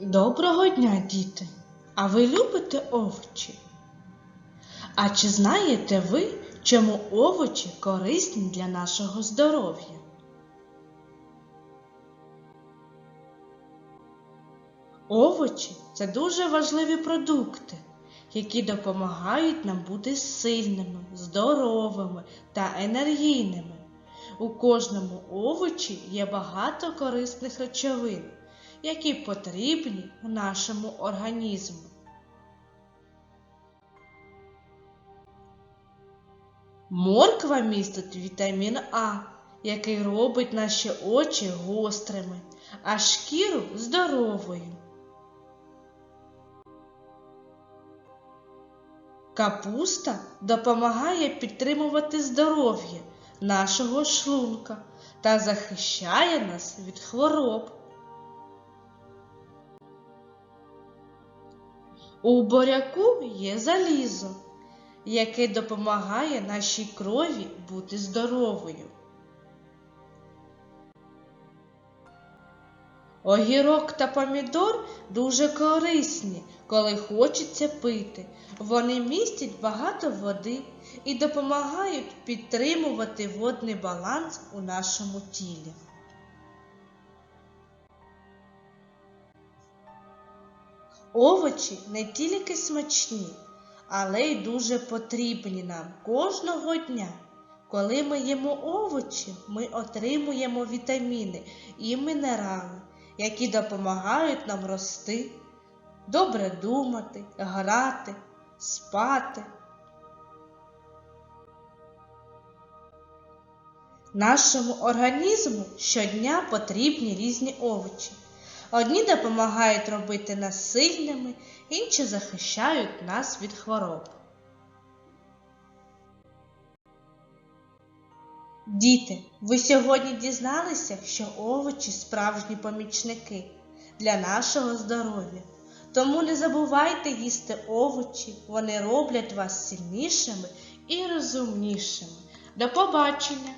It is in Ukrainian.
Доброго дня, діти! А ви любите овочі? А чи знаєте ви, чому овочі корисні для нашого здоров'я? Овочі це дуже важливі продукти, які допомагають нам бути сильними, здоровими та енергійними. У кожному овочі є багато корисних речовин, які потрібні нашому організму. Морква містить вітамін А, який робить наші очі гострими, а шкіру здоровою. Капуста допомагає підтримувати здоров'я нашого шлунка та захищає нас від хвороб. У буряку є залізо, яке допомагає нашій крові бути здоровою. Огірок та помідор дуже корисні, коли хочеться пити. Вони містять багато води і допомагають підтримувати водний баланс у нашому тілі. Овочі не тільки смачні, але й дуже потрібні нам кожного дня. Коли ми їмо овочі, ми отримуємо вітаміни і мінерали, які допомагають нам рости, добре думати, грати, спати. Нашому організму щодня потрібні різні овочі. Одні допомагають робити нас сильними, інші захищають нас від хвороб. Діти, ви сьогодні дізналися, що овочі справжні помічники для нашого здоров'я. Тому не забувайте їсти овочі, вони роблять вас сильнішими і розумнішими. До побачення!